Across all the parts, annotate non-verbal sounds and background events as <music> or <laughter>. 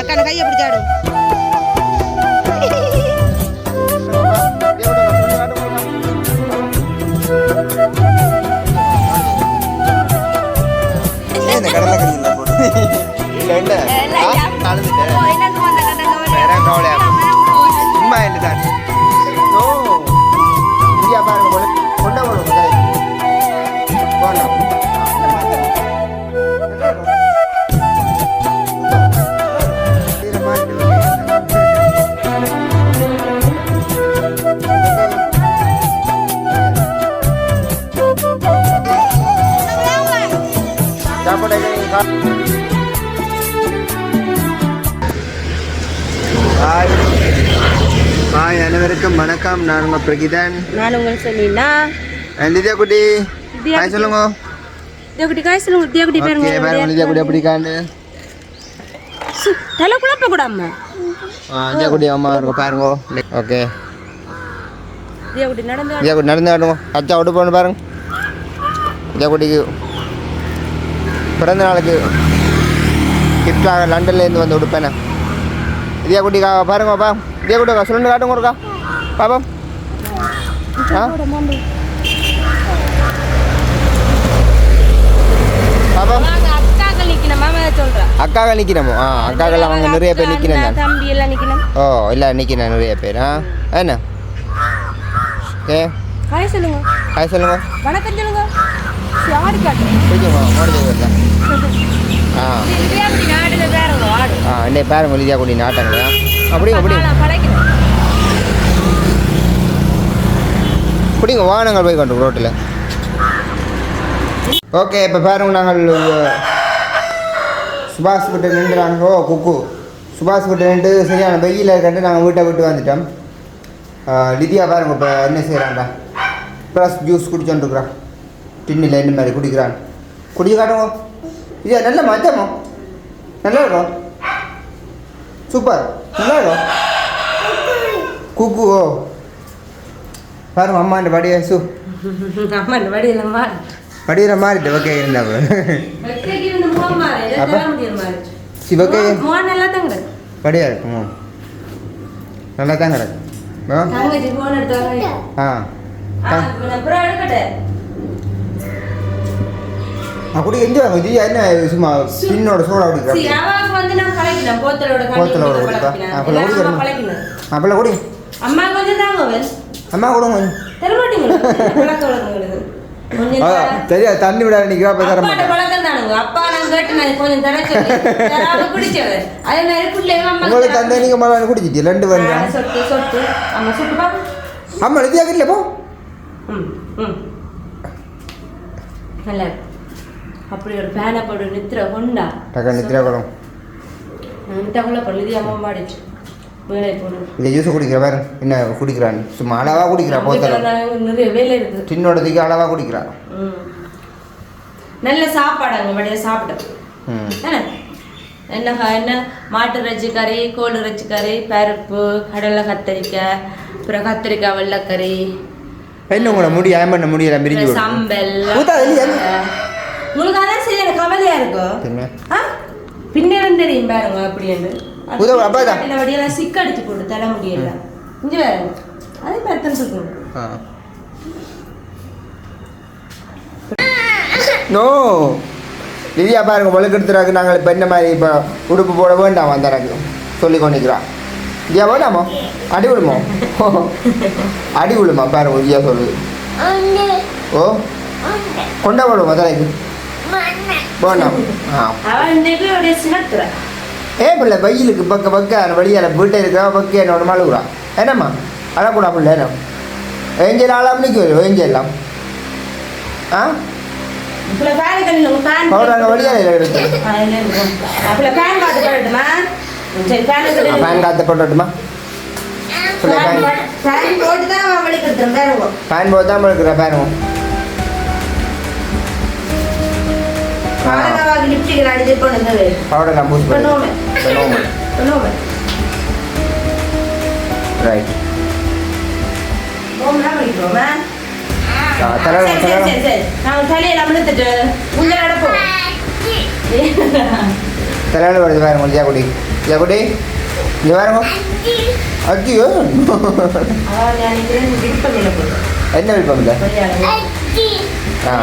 அக்கான கையை பிடிச்சாடும் கடலை இல்லை என்ன அழுதுட்டேன் நான் உங்கள் பிரகிதன் நான் உங்களுக்கு சொன்னீங்கன்னா நித்யா குட்டி ஹாய் சொல்லுங்க தியாக்குட்டி காய் சொல்லுங்க தியாக்குட்டி ஓகே பாருங்க பேருங்க நித்யா குட்டி எப்படி காண்டு தலை குழப்ப கூடாம நித்யா குட்டி அம்மா இருக்க பாருங்க ஓகே தியாக்குட்டி நடந்து நித்யா குட்டி நடந்து காட்டுங்க அச்சா விட்டு போகணும் பாருங்க நித்யா குட்டிக்கு பிறந்த நாளுக்கு கிஃப்டாக லண்டன்லேருந்து வந்து உடுப்பேனே நித்யா குட்டிக்கா பாருங்க பாப்பா நித்யா குட்டி சொல்லுங்க காட்டுங்க ஒருக்கா பாப்பா ஆ பாப்பா வாங்க அக்காக்கள் நிற்கிறமோ ஆ அக்காக்கள் அவங்க நிறைய பேர் நிற்கிறேன் ஓ இல்லை நிற்கிறேன் நிறைய பேர். ஆ என்ன? ஓகே காய் சொல்லுங்க. ஹாய் சொல்லுங்க. வணக்கம் சொல்லுங்க. யாரு காட்டுறேன் ஆ. ஆடு. ஆ இன்னைக்கு பாருங்க லிஜா குடி நாட்டங்களா அப்படிங்க அப்படிங்க நான் பழைக்கணும் பிடிங்க வாகனங்கள் போய் கொண்டு ரோட்டில் ஓகே இப்போ பாருங்க நாங்கள் சுபாஷ் கிட்ட நின்றுறாங்க ஓ குக்கு. சுபாஷ் கிட்ட நின்று சரியான வெயில் கண்டு நாங்கள் வீட்டை விட்டு வந்துட்டோம். லிதியா பாருங்க இப்போ என்ன செய்கிறான்டா ப்ளஸ் ஜூஸ் குடிச்சோன்ட்ருக்குறான் டின்னில் என்ன மாதிரி குடிக்கிறான். குடிக்க காட்டுங்க. இது நல்ல மச்சமோ நல்லா இருக்கும் சூப்பர். நல்லா இருக்கும் குக்கு ஓ. பாருங்க அம்மாண்ட படியா சு. அம்மா இந்த வடியில மாறு. படிக்கிற மாதிரி ஓகே இருந்தாங்க ஓகே படியா இருக்கும் நல்லா தான் கிடக்கு. ஆ. அப்படி வாங்க ஜி என்ன சும்மா பின்னோட சோடா சரி, குடிக்கிறா அவாவுக்கு வந்து நான் கலக்கினேன். போத்தலோட போத்தலோட கலக்கினேன் குடிப்பா. கலக்கினேன். அப்ப எல்லாரும் குடிக்கிறேன். அம்மா கலக்கினேன். அப்பெல்லாம் குடி. அம்மா கொஞ்சம் தாங்க அவன் அம்மா கொடுங்க. கொஞ்சம். தர மாட்டீங்களா பழக்க வழக்கங்களுக்கு கொஞ்சம் ஆ, தர- தெரியாது தண்ணி விட நிற்கிறா அப்போ தர அப்பா நான் கேட்டு நான் கொஞ்சம் தர சொல்லி. குடிச்சவர் அதே மாதிரி பிள்ளைங்க அம்மா உங்களுக்கு தந்தை நீங்கள் மழை குடிச்சிட்டு ரெண்டு வந்து சொட்டு சொட்டு. அம்மா சொட்டு அம்மா நித்யா கிட்டல போ. நல்லா. அப்படி ஒரு ஃபேனை போடு நித்திர கொண்டா. டக்கா நித்யா குளம் நித்தக்குள்ள பழுதி அம்மா பாடிச்சு வேலை ஜூஸ் குடிக்கிற பாரு என்ன குடிக்கிறான்? சும்மா அளவாக குடிக்கிறா போத்தல நமக்கு நிறைய வேலை இருக்குது. டின்னோடதுக்கு அளவாக குடிக்கிறா. நல்ல சாப்பாடு அங்கே மடியில் சாப்பிட்டேன் என்ன? என்ன மாட்டு இறைச்சி கறி கோழி இறைச்சி கறி பருப்பு கடலை கத்தரிக்காய் அப்புறம் கத்திரிக்காய் வெள்ளைக்கறி. என்ன உங்களை முடி ஏன் பண்ண முடியல மிரிஞ்சு. சம்பல்? உங்களுக்கு அதான் சரியான கவலையா இருக்கும்? பின்னிடம் தெரியும் பாருங்க அப்படின்னு உதவு, அப்பாதான். வடியெல்லாம் சிக்கடிச்சு போட்டு தர முடியல இங்கே பாருங்க அதே மாதிரி இருக்கும் ஆ. நோ. லிதியா பாருங்க ஒழுக்கெடுத்துறாக்கு நாங்கள் இப்போ என்ன மாதிரி இப்போ உடுப்பு போட வேண்டாம் எனக்கு சொல்லி கொண்டிருக்கிறான். இதியா வேண்டாமா அடி விழுமோ? <laughs> அடி விழுமா? பாருங்க இதியா சொல்லுது ஓ. கொண்டா போடுமா தலைக்கு வேண்டாம் ஆ. ஏ பிள்ளை வெயிலுக்கு பக்க பக்க வழியால் வீட்டை இருக்கா? பக்க என்னோட மழுகுறா என்னம்மா? அழக்கூடா பிள்ளை என்ன? ஏஞ்சல் ஆளாம் நிற்கும் ஏஞ்சல்லாம் ஆ? ஃபேன் பவுடர் ஃபேன் போட்டு தான் நான் பூஸ் பண்ணுவோமே பண்ணுவோமே ரைட் ஓம்லாம் படிக்கிறோமா சரி சரி சரி சரி நாங்கள் தலையில அமிழ்த்துட்டு உள்ள நடப்போம் தலையில் வருது பாருங்க ஜாக்குடி ஜாக்குடி இங்கே பாருங்க போல. என்ன விருப்பம் இல்லை. ஆ?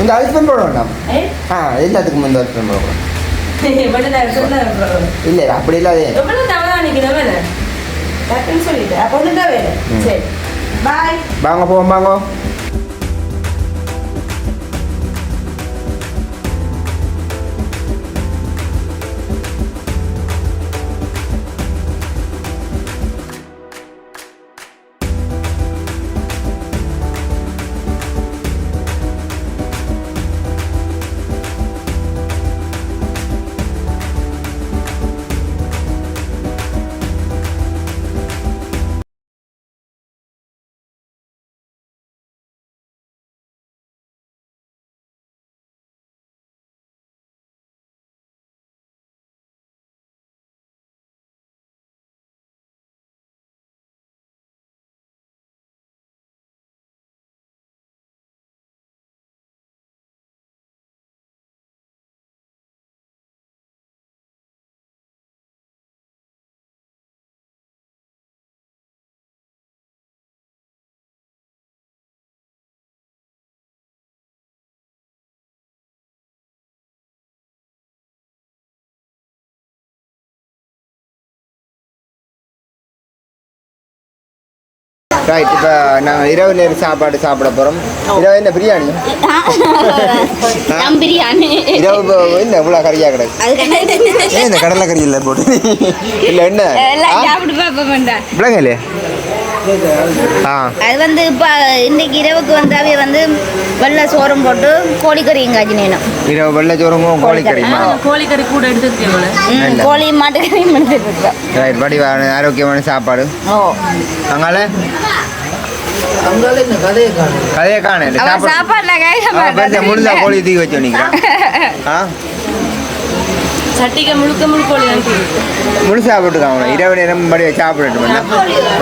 இந்த ஹஸ்பண்ட் போட வேண்டாம்? ஆ எல்லாத்துக்கும் இந்த ஹஸ்பண்ட் போடணும் இல்லை இல்லை அப்படி இல்லாதே. எவ்வளவு தவறா நிக்கிறேன் வேலை டக்குன்னு சொல்லிட்டேன். அப்போ ஒன்று தான் வேலை ம். சரி. பாய் வாங்க போவோம் வாங்க. ரைட் இப்போ நாங்கள் இரவு நேரம் சாப்பாடு சாப்பிட போகிறோம் இரவு என்ன பிரியாணி? <laughs> பிரியாணி. இரவு என்ன இவ்வளோ கறியாக கிடக்கு? ஏன் இந்த கடலை கறி இல்லை போட்டு. இல்லை என்ன? எல்லாம் அது வந்து இப்போ இன்னைக்கு இரவுக்கு வந்து அவைய வந்து வெள்ளை சோறும் போட்டு கோழிக்கறியும் காய்ச்சி நேனும் இரவு வெள்ளை சோறுங்கும் கோழிக்கறியுமா? கோழிக்கறி கூட எடுத்துருக்கேன் ம் கோழி மாட்டுக்கறியும் இருக்கோம் ரைட் வடிவான ஆரோக்கியமான சாப்பாடு. ஓ. அங்கால கதையை காணல காய்ச்ச முழுதா கோழி தூக்கி வச்சு நிற்கிறான் ஆ? <laughs> சட்டிக்கு முழுக்க முழுக்க கோழி தான் முழு சாப்பிட்டுருக்காங்க இரவு நேரம் படி சாப்பிடட்டும்.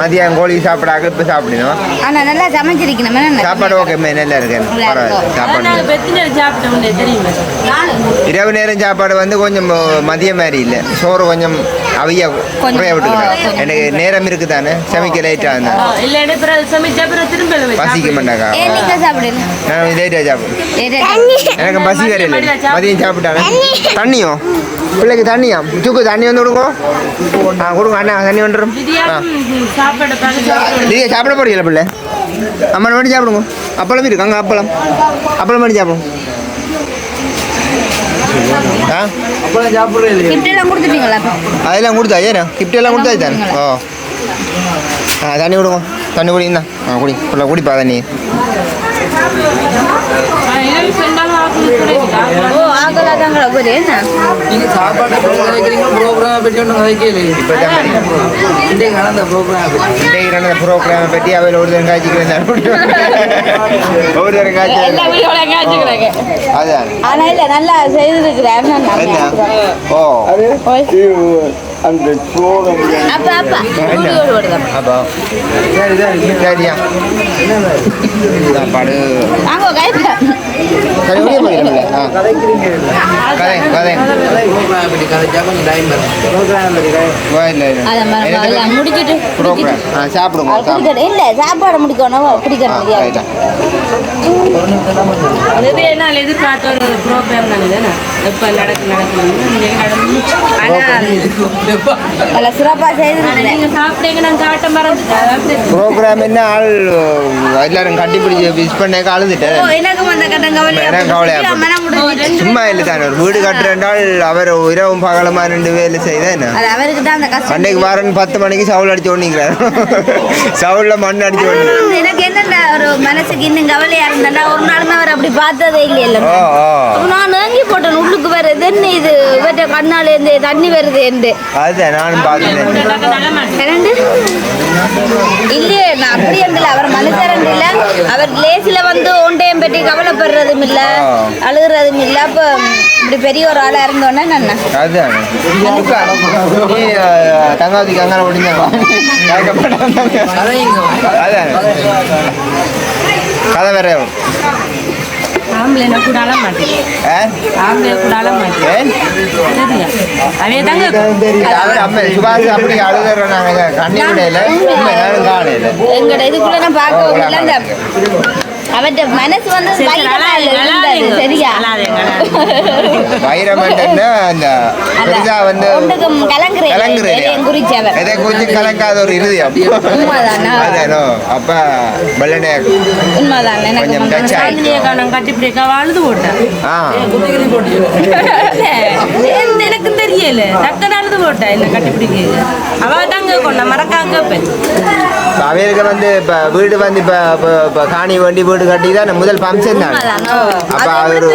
மதியம் கோழி சாப்பிடாக்க இப்போ சாப்பிடணும். ஆனா நல்லா சமைச்சிருக்கணும். என்ன சாப்பாடு ஓகே நல்லா இருக்கு. பரவாயில்ல சாப்பாடு. இரவு நேரம் சாப்பாடு வந்து கொஞ்சம் மதியம் மாதிரி இல்லை. சோறு கொஞ்சம் அவிய குறைய விட்டுக்கிறேன். எனக்கு நேரம் இருக்குதானே? சமைக்க லேட்டாக இருந்தா. இல்லை அப்புறம் சமைச்சா அப்புறம் திரும்ப இல்லை பசிக்க நான் லேட்டாக சாப்பிடுவேன் எனக்கு பசி வேற இல்லை மதியம் சாப்பிடு. மதியம் சாப்பிட்டானே? தண்ணியும் பிள்ளைக்கு தண்ணியா? சுக்கு தண்ணி வந்து கொடுங்க ஆ கொடுங்க அண்ணா தண்ணி வந்துடும் ஆ. சாப்பாடு போறீங்களா பிள்ளை? அம்மன் மட்டும் சாப்பிடுங்க. அப்பளம் இருக்கு அங்கே அப்பளம். அப்பளம் மட்டும் சாப்பிடுங்க. ஆ? அதெல்லாம் கொடுத்தா ஏன்னா கிஃப்ட் எல்லாம் கொடுத்தா தானே ஓ. ஆ தண்ணி கொடுங்க. தண்ணி குடிங்கண்ணா ஆ குடி. பிள்ளை குடிப்பா தண்ணி. ஓ இன்றைக்கு நடந்த ப்ரோக்ராம் இன்றைக்கு நடந்த ப்ரோக்ராமை பற்றி அவையில் ஒரு தரம் காய்ச்சிக்கிறேன் ஒரு தரம் காய்ச்சி அதான். ஆனா இல்ல நல்லா செய்திருக்கிறேன் ஓ. அப்ப அப்பா. குடியோடு வருதா அப்போ. சரியா? சாப்பாடு. வாங்க சரி முடிய போகிறேன் ஆ. கதை கதை ப்ரோக்ராம் இல்லை ஆ சாப்பிடுங்க இல்ல சாப்பாடு முடிக்கணும். என்னால் எதிர்பார்த்த ஒரு ப்ரோக்ராம் தானே நடக்கு நடக்கணும் சாப்பிட்டீங்க நான் காட்ட மறந்துட்டேன் ப்ரோக்ராம் என்ன ஆள் எல்லாரும் கட்டிப்பிடிச்சு விஷ் பண்ணேக்க அழுதுட்டேன். சும்மா இல்லை தானே ஒரு வீடு கட்டுறேன்டால் அவர் இரவும் பகலமா ரெண்டு வேலை செய்த என்ன? அது அவருக்கு தான் அந்த கஷ்டம். அன்னைக்கு வாரன் பத்து மணிக்கு சவுல் அடிச்சு ஓடிக்கிறார் சவுல்ல மண் அடிச்சு உம், எனக்கு என்னண்டா ஒரு மனசுக்கு இன்னும் கவலையா இருந்தா ஒரு நாளுமே அவர் அப்படி பார்த்ததே அப்ப நான் ஏங்கி போட்டேன். உள்ளுக்கு வருது என்ன இது? இவற்ற கண்ணால இருந்து தண்ணி வருது என்று. அதுதான் நானும் பார்த்தேன் இரண்டு இல்லையே நான் அப்படி இருந்தல அவர் மனுஷரன் இல்ல. அவர் லேசில வந்து ஒண்டையும் பற்றி கவலைப்படுறதும் இல்ல. அழுகுறதும் இல்ல. அப்ப இப்படி பெரிய ஒரு ஆளா இருந்தோன்னே நான் அதுதான். அதான் கதை வேற. ஆ? ஆம்பளை கூடால மாட்டேன். ஏன்? சரியா? அவைய தாங்க எங்கட இதுக்குள்ள நான் பார்க்கவும் இல்லை அந்த அவற்ற மனசு வந்து. சரியா? அழாதீங்க, அழாதீங்க. வைரமண்டன்னா அந்த பெருசா வந்து ஒன்றுக்கும் கலங்குறேன் கலங்குறேன் எதையும் குறிச்சவர் எதை குறிச்சு கலங்காத ஒரு இருதயம். உண்மைதானா? அதானோ? அப்ப வெள்ளனே உண்மைதான்? எனக்கு கொஞ்சம் டச் ஆயிடுச்சு சாந்தினியை காணோம் கட்டிப்பிடிக்கா வாழ்ந்து போட்டேன். ஆ. ஏன் எனக்கும் தெரியல. டக்குன்னு அழுது போட்டேன். என்ன கட்டிப்பிடிக்க அவ தாங்க கொண்ட மறக்காங்க அவைகளுக்கு வந்து இப்ப வீடு வந்து இப்ப காணி வேண்டி வீடு கட்டி தான் முதல் தான் உண்மைதானோ? அப்ப அவரு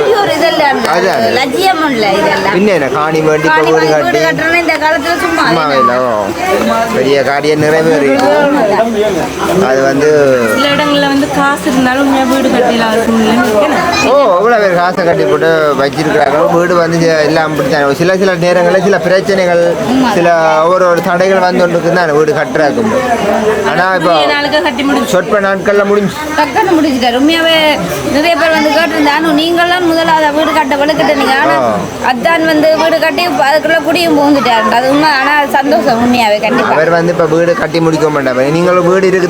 என்ன காணி வேண்டி இப்ப வீடு கட்டி சும்மாவே இல்லை. பெரிய காரியம் நிறைவேறிட்டு அது வந்து சில இடங்கள்ல வந்து காசு இருந்தாலும் வீடு நினைக்கிறேன். ஓ இவ்வளோ பேர் காசை கட்டி போட்டு வச்சிருக்கிறாங்க வீடு வந்து எல்லாம் பிடிச்சாங்க சில சில நேரங்களில் சில பிரச்சனைகள் சில ஒவ்வொரு ஒரு தடைகள் வந்து கொண்டு தான் வீடு கட்டுறாக்கும் ஆனால் இப்போ சொற்ப நாட்களில் முடிஞ்சு. டக்குன்னு முடிச்சுட்டாரு உண்மையாவே நிறைய பேர் வந்து கேட்டிருந்தானு நீங்களாம் முதலாவது வீடு கட்ட வலுக்கிட்டீங்க ஆனா ஆ. அதான் வந்து வீடு கட்டி அதுக்குள்ள குடியும் புகுந்துட்டாரு அது உண்மை. ஆனா சந்தோஷம் உண்மையாவே கண்டிப்பா. அவர் வந்து இப்போ வீடு கட்டி முடிக்க மாட்டாங்க நீங்களும் வீடு இருக்கு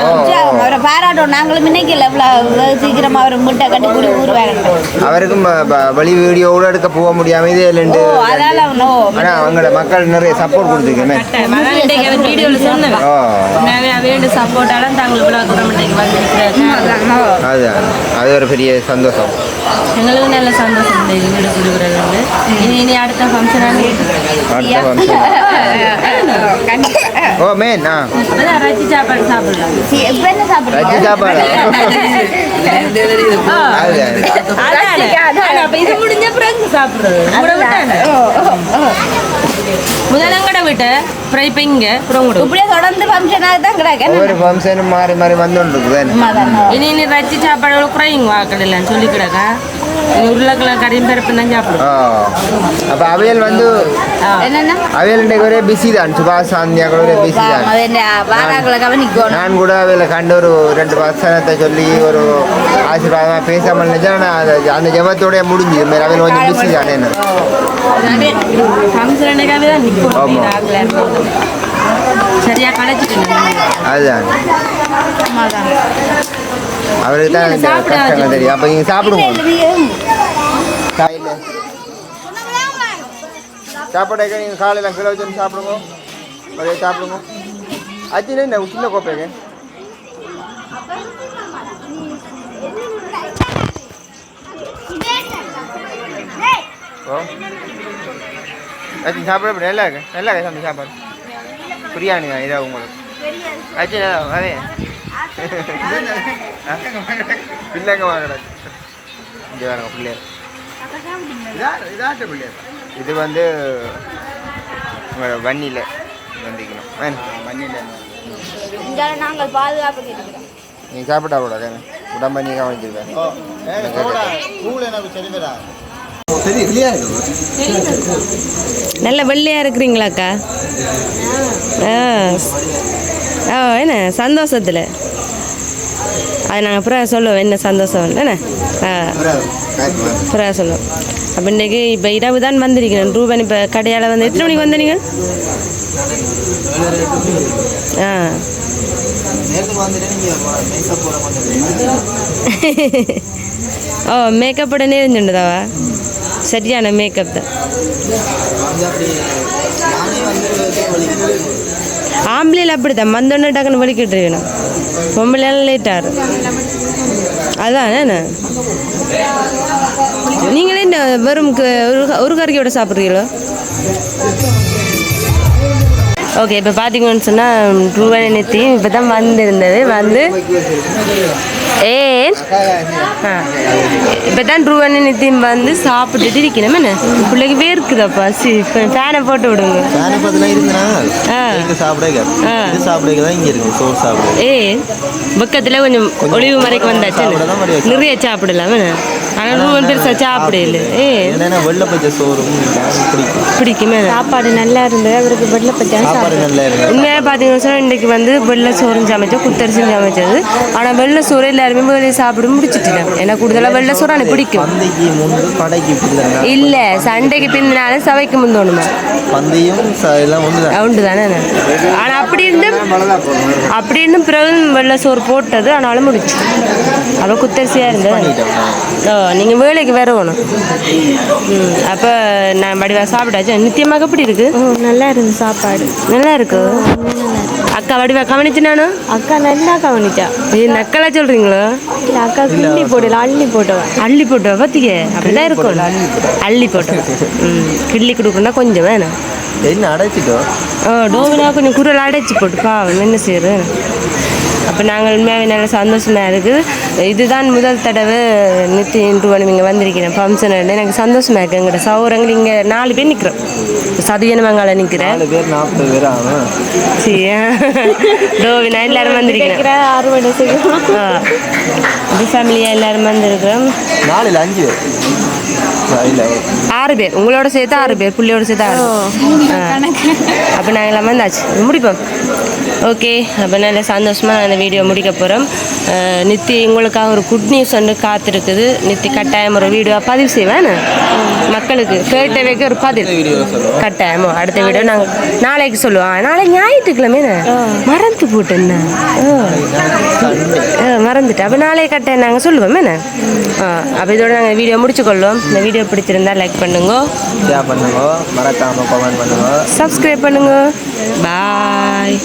ஓ. உற்சாகம். அவரை பாராட்டும் நாங்களும் இன்னைக்கு இவ்வளவு சீக்கிரமா அவர் முட்டை கட்டி குடி ஊருவாங்க அவருக்கும் ப- ப- வெளி வீடியோ கூட எடுக்க போக முடியாம இதே இல்லைண்டு அதால ஆனால் அவங்களோட மக்கள் நிறைய சப்போர்ட் கொடுத்துருக்கேன் வீடியோவில் சொன்னேன். அவையோட சப்போர்ட்டால தாங்கள் இவ்வளோ தூரம் அதுதான் அது ஒரு பெரிய சந்தோஷம். எங்களுக்கு நல்ல சந்தோஷம் இந்த வீடு கொடுக்குறது வந்து இனி இனி அடுத்த ஃபங்க்ஷனாக அடுத்த function. <laughs> கண்டிப்பா. ஓ மேன் ஆ ரச்சி சாப்பாடு சாப்பிடலாம் ரஜி எப்ப சாப்பிடுறீங்க சாப்பாடு அது அப்ப இது முடிஞ்ச பிறகு சாப்பிடுறது முதலங்கட விட்டு அப்புறம் இப்ப இங்க அப்புறம் கூட இப்படியே தொடர்ந்து ஃபங்க்ஷனாக தான் கிடக்கு ஒவ்வொரு ஃபங்க்ஷனும் மாறி மாறி வந்துருக்கு இனி இனி ரச்சி சாப்பாடு குறையுங்க வாக்கள் இல்லைன்னு சொல்லி கிடக்கா உருளைக்கிழங்கு கறியும் பருப்பு தான் சாப்பிடும் ஆ. அப்போ அவையல் வந்து என்னன்னா? அவையல் இன்றைக்கு ஒரே பிஸி தான். சுபாஷ் சாந்தியா கூட ஒரே பிஸி தான். நான் கூட அவையில கண்டு ஒரு ரெண்டு வசனத்தை சொல்லி ஒரு ஆசீர்வாதமாக பேசாமல் நினைச்சா நான் அது- அந்த ஜபத்தோடய முடிஞ்சு மாதிரி அவையில் கொஞ்சம் பிஸி தானே என்ன. ஃபங்க்ஷன் அன்னைக்காவே தான் நிற்கும். ஆமா. ஆகல சரியா களைச்சிட்டு அதுதான். அவருக்கு தான் இந்த கஷ்டங்கள் தெரியும். அப்போ நீங்கள் சாப்பிடுவோம் காலையில். சாப்பாடு நீங்கள் காலையில் கிலோ வச்சு சாப்பிடுங்க. ஒரே சாப்பிடுங்க. அச்சு என்ன சின்ன கோப்பைங்க ஓ. அச்சு சாப்பிட நல்லா இருக்கு. நல்லா இருக்கு சாமி சாப்பாடு. பிரியாணியா? இதா உங்களுக்கு? அச்சு அதே. பிள்ளைங்க வாங்கடா. இங்கே வாங்க பிள்ளையர் இது வந்து வன்னியில் வந்திக்கணும். வேணும் வன்னியில் நாங்கள் பாதுகாப்பு இருக்கிறோம் நீ சாப்பிட்டா கூட உடம்ப நீ கவனிச்சிருக்கேன் நல்ல வெள்ளையா இருக்கிறீங்களாக்கா ஆ என்ன சந்தோஷத்தில்? அது நாங்கள் அப்புறம் சொல்லுவோம். என்ன சந்தோஷம் என்ன? ஆ. அப்புறம் சொல்லுவோம். அப்போ இன்றைக்கு இப்போ இரவு தான் வந்திருக்கிறேன் ரூபன் இப்போ கடையால் வந்து எத்தனை மணிக்கு வந்தீங்க ஆ. ஓ மேக்கப் உடனே இருந்துட்டுதாவா? சரியான மேக்கப் தான். ஆம்பளையில் அப்படித்தான். மந்தோன்னு டக்குன்னு வலிக்கிட்டு இருக்கணும். பொம்பளையால லேட்டாரு அதான் என்ன? நீங்களே இந்த வெறும் ஒரு க- சாப்பிட்றீங்களோ? ஓகே இப்போ பார்த்தீங்கன்னு சொன்னால் ரூபாய் நெத்தியும் இப்போ தான் வந்திருந்தது. வந்து ஏன்? இப்போ தான் ரூபாய் நெத்தியும் வந்து சாப்பிட்டுட்டு இருக்கணும். என்ன? பிள்ளைக்கு வேர்க்குதாப்பா. சி ஃபேனை போட்டு விடுங்க. இது தான் இங்க இருக்கு. சோறு சாப்பிட ஏ பக்கத்தில் கொஞ்சம் ஒளிவு மறைக்கு வந்தாச்சு. நிறைய சாப்பிடலாம். என்ன? ஆனால் ரூபன் பெருசாக சாப்பிடல ஏ என்னென்ன வெள்ளை பச்சை சோறும் பிடிக்கும். சாப்பாடு நல்லா இருந்தது அவருக்கு வெள்ளை பச்சான் சாப்பாடு நல்லா இருக்கு உண்மையாக பார்த்தீங்கன்னா சொன்னா இன்றைக்கு வந்து வெள்ளை சோறும் சமைச்சோம் குத்தரிசியும் சமைச்சது. ஆனால் வெள்ளை சோறு எல்லாருமே வெளியே சாப்பிட முடிச்சிட்டேன். எனக்கு கூடுதலாக வெள்ளை சோறு எனக்கு பிடிக்கும். பந்தைக்கு முன்பு கடைக்கு பிள்ளைங்க இல்லை சண்டைக்கு பின்னாலும் சவைக்கு முந்தோணுமா பந்தையும் ச- எல்லாம் ஒன்று தான் உண்டு தானே ஆனால் அப்படி இருந்து அப்படி இருந்தும் பிறகு வெள்ளை சோறு போட்டது ஆனாலும் முடிச்சு. அவள் குத்தரிசியாக இருந்தது. ஓ நீங்கள் வேலைக்கு வேற வேணும் ம் அப்போ நான் வடிவா சாப்பிட்டாச்சு? நித்தியமாக எப்படி இருக்கு? நல்லா இருந்து சாப்பாடு. நல்லா இருக்கு? அக்கா வடிவா கவனிச்சு நானும் அக்கா நல்லா கவனிச்சா? இது நக்கலா சொல்றீங்களோ? இல்ல அக்கா கிள்ளி போடல அள்ளி போட்டவன் அள்ளி போட்டோ பத்திக்க? அப்படிதான் இருக்கும். அள்ளி போட்டோம் ம் கிள்ளி கொடுக்கணும்னா கொஞ்சம் வேணும். என்ன அடைச்சிட்டோம் டோவினா கொஞ்சம் குரல் அடைச்சி போட்டு பாவம் என்ன செய்யுது அப்போ நாங்கள் உண்மையாகவே நல்ல சந்தோஷமாக இருக்குது. இதுதான் முதல் தடவை நித்தி இன்று இங்கே வந்திருக்கிறேன். ஃபங்க்ஷன் எனக்கு சந்தோஷமாக இருக்குது எங்கள்கிட்ட சௌரங்கள் இங்கே நாலு பேர் நிற்கிறோம் சதுயனமங்கால நிற்கிறேன் நாலு பேர் நாற்பது பேர் ஆகும் சரி டோவினா எல்லாரும் வந்திருக்கிறேன். அறுவடை இது ஃபேமிலியாக எல்லாரும் வந்திருக்கிறோம். நாலுல அஞ்சு ஆறு பேர். உங்களோட சேர்த்து ஆறு பேர். புள்ளியோட சேர்த்து ஆறு அப்போ நாங்கள் எல்லாம் வந்தாச்சு முடிப்போம். ஓகே. அப்போ நல்ல சந்தோஷமாக அந்த வீடியோ முடிக்க போகிறோம் நித்தி உங்களுக்காக ஒரு குட் நியூஸ் ஒன்று காத்திருக்குது. நித்தி கட்டாயம் ஒரு வீடியோ பதிவு செய்வேன் மக்களுக்கு கேட்டவைக்கு ஒரு பதிவு. கட்டாயமோ. அடுத்த வீடியோ நாங்கள் நாளைக்கு சொல்லுவோம். நாளைக்கு ஞாயிற்றுக்கிழமை மறந்து போட்டேன் மறந்துட்டு அப்போ நாளைக்கு கட்டாயம் நாங்கள் சொல்லுவோம் என்ன? அப்போ இதோட நாங்கள் வீடியோ முடிச்சுக்கொள்வோம். இந்த வீடியோ பிடிச்சிருந்தா லைக் பண்ணுங்க. ஷேர் பண்ணுங்க. மறக்காம கமெண்ட் பண்ணுங்க. சப்ஸ்கிரைப் பண்ணுங்க. பாய்